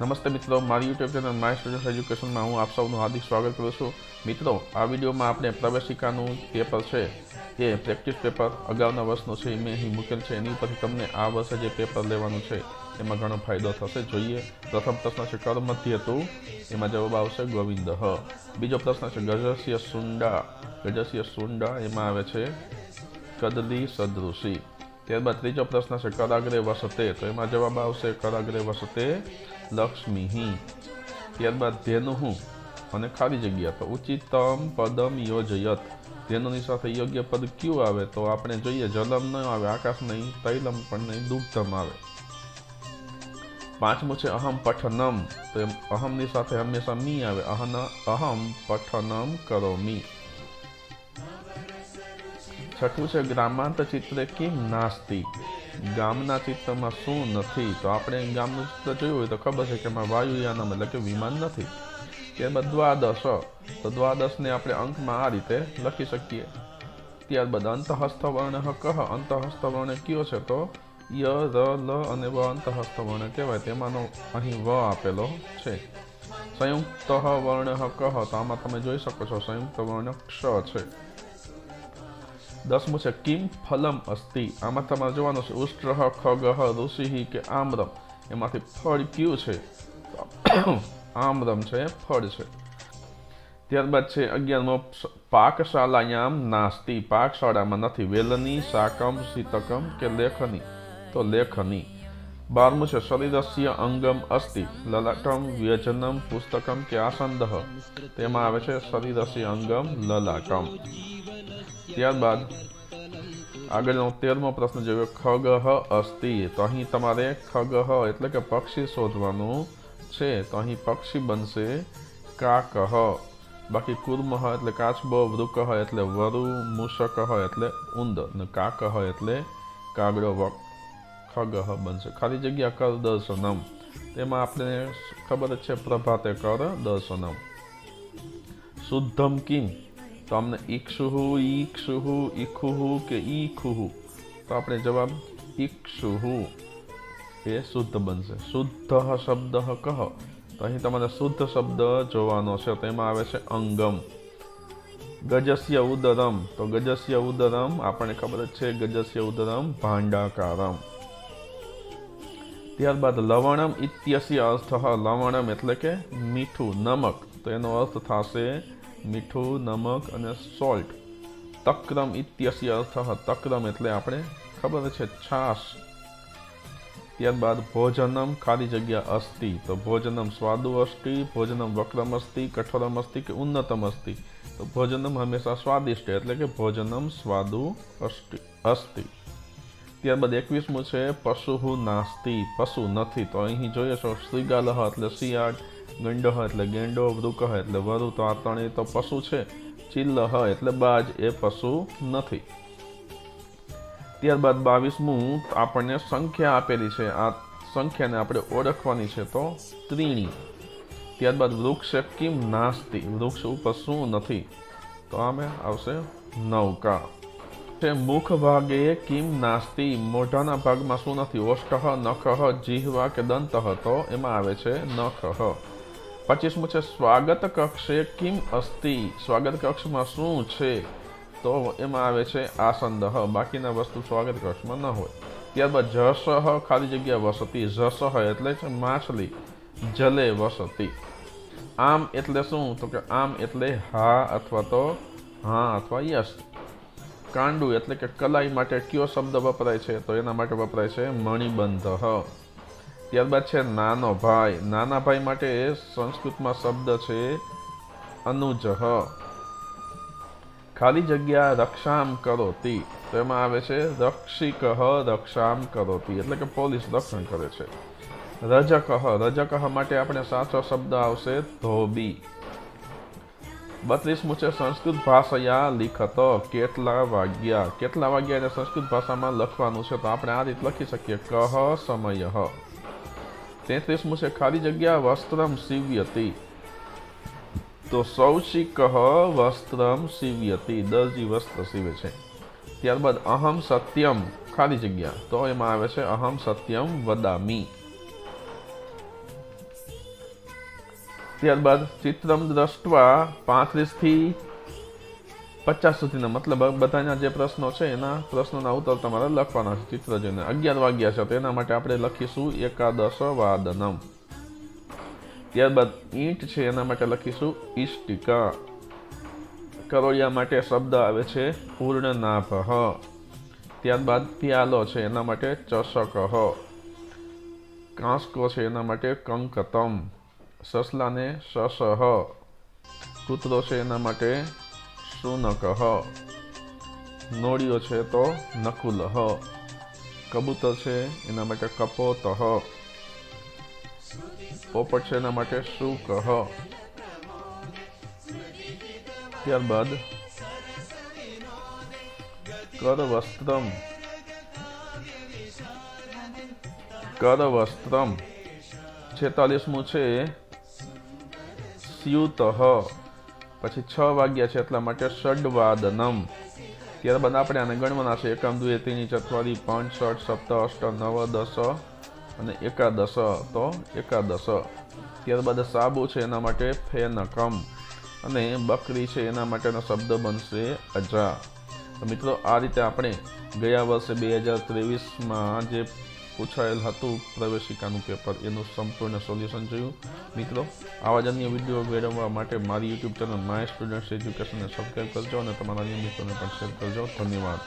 નમસ્તે મિત્રો, મારી યુટ્યુબ ચેનલ માય સ્ટુડન્ટ એજ્યુકેશનમાં હું આપ સૌનું હાર્દિક સ્વાગત કરું છું. મિત્રો, આ વિડીયોમાં આપણે પ્રવેશિકાનું પેપર છે, એ પ્રેક્ટિસ પેપર, અગાઉના વર્ષનું છે, મેં અહીં મૂકેલ છે. એની ઉપરથી તમને આ વર્ષે જે પેપર લેવાનું છે, એમાં ઘણો ફાયદો થશે. જોઈએ, પ્રથમ પ્રશ્ન છે કર હતું એમાં જવાબ આવશે ગોવિંદ હ. બીજો પ્રશ્ન છે, ગજસ્ય સુંડા ગજસ્ય સુંડા, એમાં આવે છે, કદલી સદૃશી. ત્યારબાદ ત્રીજો પ્રશ્ન છે, કરાગ્રે વસતે, તો એમાં જવાબ આવશે, કરાગ્રે વસતે લક્ષ્મી ત્યારબાદ ધેનુહુ અને ખાલી જગ્યા તો ઉચિતમ પદમ યોજયત. ધેનુની સાથે યોગ્ય પદ કયું આવે? તો આપણે જોઈએ, જલમ ન આવે, આકાશ નહીં, તૈલમ પણ નહીં, દુગ્ધમ આવે. પાંચમું છે, અહમ પઠનમ. તો એમ, અહમની સાથે હંમેશા મી આવે. અહન, અહમ પઠનમ કરોમી છઠ્ઠું છે ગ્રામાંત ચિત્રે કેમ નાસ્તી ગામના ચિત્રમાં શું નથી? તો આપણે ગામનું ચિત્ર જોયું હોય તો ખબર છે કે એમાં વાયુયાનમ એટલે કે વિમાન નથી. ત્યારબાદ દ્વાદશ. તો દ્વાદશને આપણે અંકમાં આ રીતે લખી શકીએ. ત્યારબાદ અંતહસ્તવર્ણ કહ. અંતહસ્તવર્ણ કયો છે તો? ય, ર, લ અને વ અંતહસ્તવર્ણ કહેવાય. તેમાંનો અહીં વ આપેલો છે. સંયુક્ત વર્ણ કહ. તો આમાં તમે જોઈ શકો છો સંયુક્ત વર્ણ ક્ષ છે. દસમું છે કિમ ફલમ અસ્તિ આમાં તમારે જોવાનું છે ઉષ્ટ્ર ખગહ ઋષિ કે આમ્રમ એમાંથી ફળ કયું છે આમ્રમ છે ફળ છે ત્યારબાદ છે અગિયારમો પાકશાલાયામ નાસ્તિ પાકશાળામાં નથી વેલની શાકમ શીતકમ કે લેખની તો લેખની બારમું છે શરીરસ્ય અંગમ અસ્તિ લલાટમ વ્યજનમ પુસ્તકમ કે આસંદહ તેમાં આવે છે શરીરસ્ય અંગમ લલાટમ ત્યારબાદ આગળનો તેરમો પ્રશ્ન જોયો. ખગહ અસ્તિ. તો અહીં તમારે ખગહ એટલે કે પક્ષી શોધવાનું છે. તો અહીં પક્ષી બનશે કાકહ. બાકી કુર્મહ એટલે કાચબો, વૃકહ એટલે વરુ મૂષકહ એટલે ઉંદર અને કાકહ એટલે કાગડો. વક ખગહ બનશે. ખાલી જગ્યા કર દર્શનમ. તેમાં આપણે ખબર છે પ્રભાતે કર દર્શનમ. શુદ્ધમ કિમ? તો અમને ઈક્ષુહુ ઈક્ષુહુ, ઈખુહુ કે ઈખુહુ? તો આપણે જવાબ ઈક્ષુહુ. એ શુદ્ધ બનશે. શુદ્ધ શબ્દ કહ. તો અહીં તમારે શુદ્ધ શબ્દ જોવાનો છે. તેમાં આવે છે અંગમ. ગજસ્ય ઉદરમ. તો ગજસ્ય ઉદરમ, આપણને ખબર જ છે ગજસ્ય ઉદરમ ભાંડાકારમ. ત્યારબાદ લવણમ ઇત્યસ્ય અર્થ. લવણમ એટલે કે મીઠું, નમક. તો એનો અર્થ થશે મીઠું, નમક અને સોલ્ટ. તક્રમ ઇત્યસ્ય અર્થ તક્રમ એટલે આપણે ખબર છે છાશ. ત્યારબાદ ભોજનમ ખાલી જગ્યા અસ્તિ. તો ભોજનમ સ્વાદુ અસ્થિ ભોજનમ વક્રમ અસ્થિ કઠોરમ અસ્થિ કે ઉન્નતમ અસ્થિ તો ભોજનમ હંમેશા સ્વાદિષ્ટ એટલે કે ભોજનમ સ્વાદુ અસ્તિ અસ્તિ. ત્યારબાદ એકવીસમું છે પશુ નાસ્તિ. પશુ નથી. તો અહીં જોઈએ છો શ્રીગાલહ એટલે શિયાળ ગંડહ એટલે ગેંડો વૃકહ એટલે વરુ તો આ ત્રણેય તો પશુ છે. ચિલ્લહ એટલે બાજ, એ પશુ નથી. ત્યારબાદ બાવીસમું, આપણને સંખ્યા આપેલી છે. આ સંખ્યાને આપણે ઓળખવાની છે તો ત્રીણી. ત્યારબાદ વૃક્ષ કિમ નાસ્તિ? વૃક્ષ ઉપર શું નથી? તો આમે આવશે નૌકા. છે મુખ ભાગે કિમ નાસ્તિ? મોઢાના ભાગમાં શું નથી? ઓષ્ઠ નખહ જીહવા કે દંતઃ તો એમાં આવે છે નખહ પચીસમું છે સ્વાગત કક્ષે કિમ અસ્તિ? સ્વાગત કક્ષમાં શું છે? તો એમાં આવે છે આસંદહ. બાકીના વસ્તુ સ્વાગત કક્ષમાં ન હોય. ત્યારબાદ જસહ. ખાલી જગ્યા વસતી. જસહ એટલે છે માછલી. જલે વસતી. આમ એટલે શું? તો કે આમ એટલે હા અથવા તો હા અથવા યસ. કાંડુ એટલે કે કલાઈ માટે કયો શબ્દ વપરાય છે? તો એના માટે વપરાય છે મણિબંધ ત્યારબાદ છે નાનો ભાઈ. નાના ભાઈ માટે સંસ્કૃતમાં શબ્દ છે અનુજહ ખાલી જગ્યા રક્ષામ કરોતી. તો એમાં આવે છે રક્ષિકહ રક્ષામ કરોતી. એટલે કે પોલીસ રક્ષણ કરે છે. રજકહ રજકહ માટે આપણે સાચો શબ્દ આવશે ધોબી. બત્રીસમું છે સંસ્કૃત ભાષાયા લિખતો. કેટલા વાગ્યા? કેટલા વાગ્યા એને સંસ્કૃત ભાષામાં લખવાનું છે? તો આપણે આ રીતે લખી શકીએ. કહ સમય. તેત્રીસમું છે ખાલી જગ્યા વસ્ત્રમ સીવ્યતી. તો સૌશિક વસ્ત્રમ સીવ્યતી. દરજી વસ્ત્ર સીવે છે. ત્યારબાદ અહમ સત્યમ ખાલી જગ્યા. તો એમાં આવે છે અહમ સત્યમ વદામી. ત્યારબાદ ચિત્રમ દ્રષ્ટવા પાંત્રીસથી પચાસ સુધીના, મતલબ બધાના જે પ્રશ્નો છે, એના પ્રશ્નોના ઉત્તર તમારે લખવાના છે ચિત્ર જોઈને અગિયાર વાગ્યા છે, તો એના માટે આપણે લખીશું એકાદશ વાદનમ. ત્યારબાદ ઈંટ છે, એના માટે લખીશું ઈષ્ટિકા. કરોળિયા માટે શબ્દ આવે છે, પૂર્ણનાભ. ત્યારબાદ પ્યાલો છે, એના માટે ચષક. કાંસકો છે, એના માટે કંકતમ. સસલાને શશ કૂતરો છે, એના માટે શુનક નોળિયો છે તો નકુલ કબૂતર છે એના માટે કપોત પોપટ છે એના માટે શુક ત્યારબાદ કર વસ્ત્રમ. કર વસ્ત્રમ. છેતાલીસમું છે, સ્યુત પછી છ વાગ્યા છે એટલા માટે ષડવાદનમ. ત્યારબાદ આપણે આને ગણવાના છે એકમ દ્વે ત્રીની ચત્વારી પાંચ ષઠ સપ્ત અષ્ટ નવ, દસ અને એકાદશ. તો એકાદશ. ત્યારબાદ સાબુ છે એના માટે ફેનકમ અને બકરી છે એના માટેનો શબ્દ બનશે અજા. મિત્રો, આ રીતે આપણે ગયા વર્ષે બે હજાર ત્રેવીસમાં જે પૂછાયેલ હતું પ્રવેશિકાનું પેપર. એનું સંપૂર્ણ સોલ્યુશન જોયું. મિત્રો, આવા જ અન્ય વીડિયો મેળવવા માટે મારી યુટ્યુબ ચેનલ માય સ્ટુડન્ટ્સ એજ્યુકેશનને સબસ્ક્રાઈબ કરજો અને તમારા અન્ય મિત્રોને પણ શેર કરજો. ધન્યવાદ.